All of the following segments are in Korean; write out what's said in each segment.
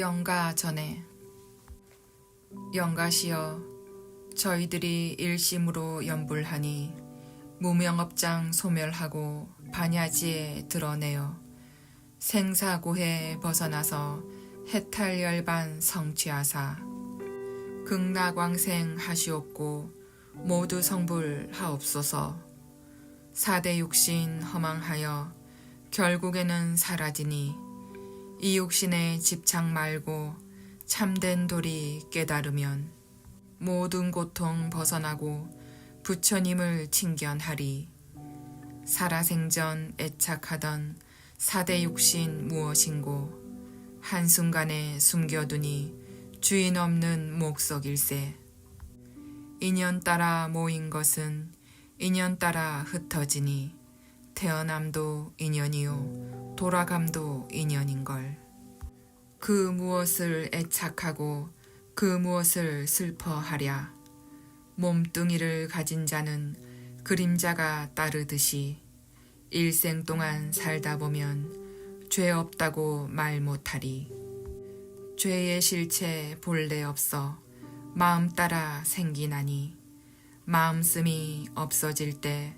영가 전에. 영가시여 저희들이 일심으로 연불하니 무명업장 소멸하고 반야지에 드러내어 생사고해 벗어나서 해탈열반 성취하사 극락왕생 하시옵고 모두 성불하옵소서. 사대 육신 허망하여 결국에는 사라지니 이 육신의 집착 말고 참된 도리 깨달으면 모든 고통 벗어나고 부처님을 칭견하리. 살아생전 애착하던 사대 육신 무엇인고 한순간에 숨겨두니 주인 없는 목석일세. 인연 따라 모인 것은 인연 따라 흩어지니 태어남도 인연이요 돌아감도 인연인걸. 그 무엇을 애착하고 그 무엇을 슬퍼하랴. 몸뚱이를 가진 자는 그림자가 따르듯이 일생 동안 살다 보면 죄 없다고 말 못하리. 죄의 실체 본래 없어 마음 따라 생기나니 마음씀이 없어질 때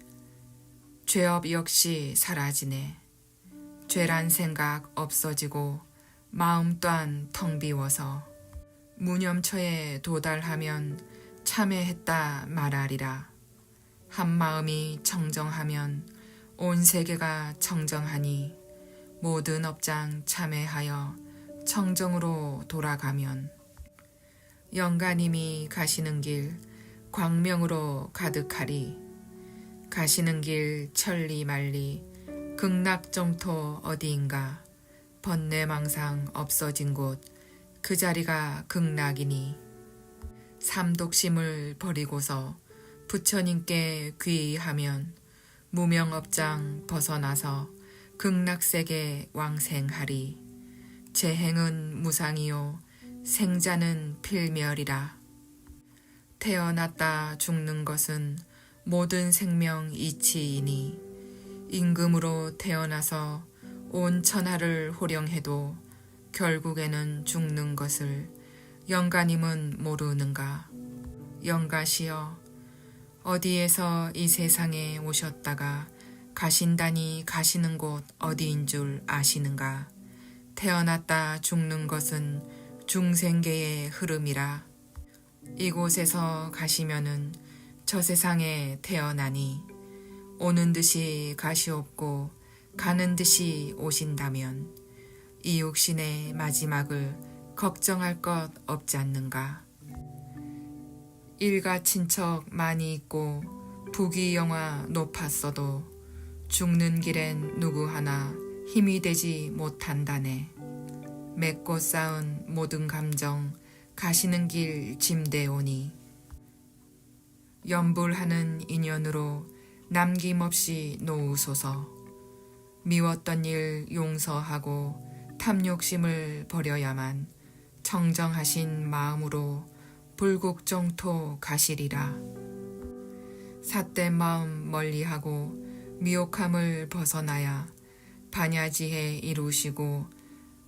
죄업 역시 사라지네. 죄란 생각 없어지고 마음 또한 텅 비워서 무념처에 도달하면 참회했다 말하리라. 한 마음이 청정하면 온 세계가 청정하니 모든 업장 참회하여 청정으로 돌아가면 영가님이 가시는 길 광명으로 가득하리. 가시는 길 천리 말리 극락정토 어디인가? 번뇌망상 없어진 곳. 그 자리가 극락이니. 삼독심을 버리고서 부처님께 귀의하면 무명업장 벗어나서 극락세계 왕생하리. 재행은 무상이요 생자는 필멸이라. 태어났다 죽는 것은 모든 생명 이치이니 임금으로 태어나서 온 천하를 호령해도 결국에는 죽는 것을 영가님은 모르는가? 영가시여, 어디에서 이 세상에 오셨다가 가신다니 가시는 곳 어디인 줄 아시는가? 태어났다 죽는 것은 중생계의 흐름이라. 이곳에서 가시면은 저 세상에 태어나니 오는 듯이 가시옵고 가는 듯이 오신다면 이 육신의 마지막을 걱정할 것 없지 않는가. 일가 친척 많이 있고 부귀 영화 높았어도 죽는 길엔 누구 하나 힘이 되지 못한다네. 맺고 쌓은 모든 감정 가시는 길 짐대오니 연불하는 인연으로 남김없이 놓으소서 미웠던 일 용서하고 탐욕심을 버려야만 청정하신 마음으로 불국정토 가시리라. 삿된 마음 멀리하고 미혹함을 벗어나야 반야지에 이루시고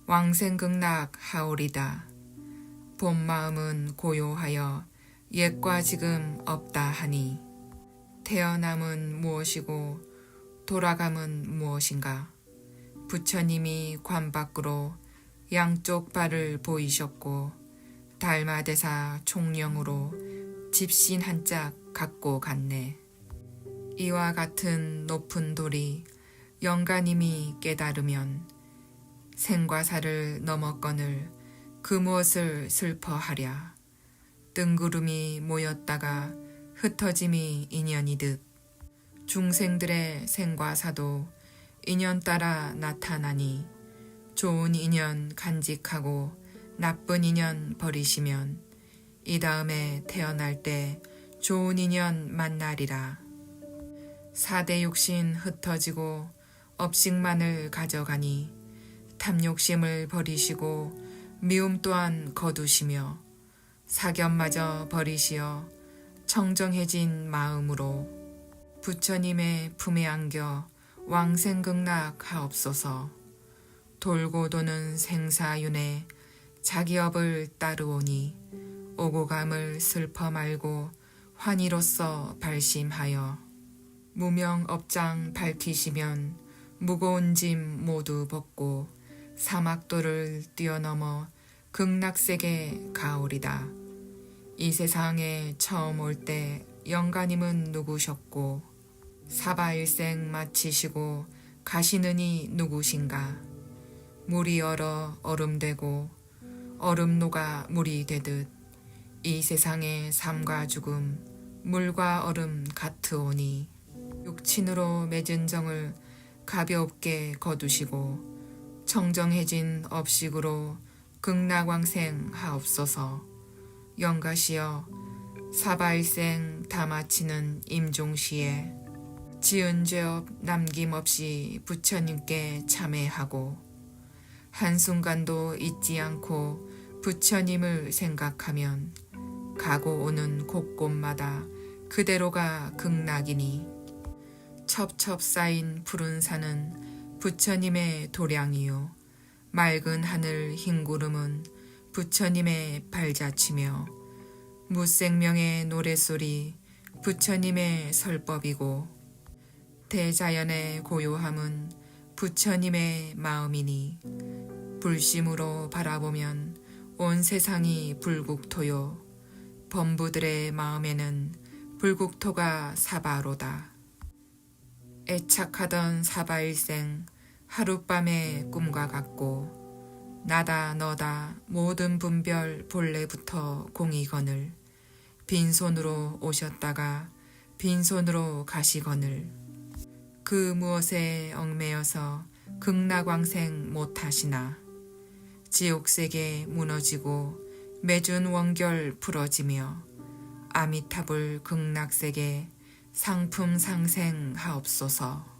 왕생극락 하오리다. 본 마음은 고요하여 옛과 지금 없다 하니 태어남은 무엇이고 돌아감은 무엇인가? 부처님이 관 밖으로 양쪽 발을 보이셨고 달마대사 총령으로 집신 한 짝 갖고 갔네. 이와 같은 높은 돌이 영가님이 깨달으면 생과 사를 넘어건을 그 무엇을 슬퍼하랴. 뜬구름이 모였다가 흩어짐이 인연이듯 중생들의 생과 사도 인연 따라 나타나니 좋은 인연 간직하고 나쁜 인연 버리시면 이 다음에 태어날 때 좋은 인연 만나리라. 사대 욕신 흩어지고 업식만을 가져가니 탐욕심을 버리시고 미움 또한 거두시며 사견마저 버리시어 청정해진 마음으로 부처님의 품에 안겨 왕생극락 하옵소서 돌고 도는 생사윤회 자기 업을 따르오니 오고 감을 슬퍼 말고 환희로서 발심하여 무명 업장 밝히시면 무거운 짐 모두 벗고 사막도를 뛰어넘어 극락세계 가오리다. 이 세상에 처음 올 때 영가님은 누구셨고 사바 일생 마치시고 가시느니 누구신가? 물이 얼어 얼음 되고 얼음 녹아 물이 되듯 이 세상의 삶과 죽음 물과 얼음 같으오니 육친으로 맺은 정을 가볍게 거두시고 청정해진 업식으로 극락왕생 하옵소서 영가시여 사바일생 다 마치는 임종시에 지은 죄업 남김없이 부처님께 참회하고 한순간도 잊지 않고 부처님을 생각하면 가고 오는 곳곳마다 그대로가 극락이니 첩첩 쌓인 푸른 산은 부처님의 도량이요. 맑은 하늘 흰 구름은 부처님의 발자취며 무생명의 노래소리 부처님의 설법이고 대자연의 고요함은 부처님의 마음이니 불심으로 바라보면 온 세상이 불국토요 범부들의 마음에는 불국토가 사바로다. 애착하던 사바일생 하룻밤의 꿈과 같고 나다 너다 모든 분별 본래부터 공이거늘. 빈손으로 오셨다가 빈손으로 가시거늘. 그 무엇에 얽매여서 극락왕생 못하시나? 지옥세계 무너지고 매준 원결 부러지며 아미타불 극락세계 상품 상생 하옵소서.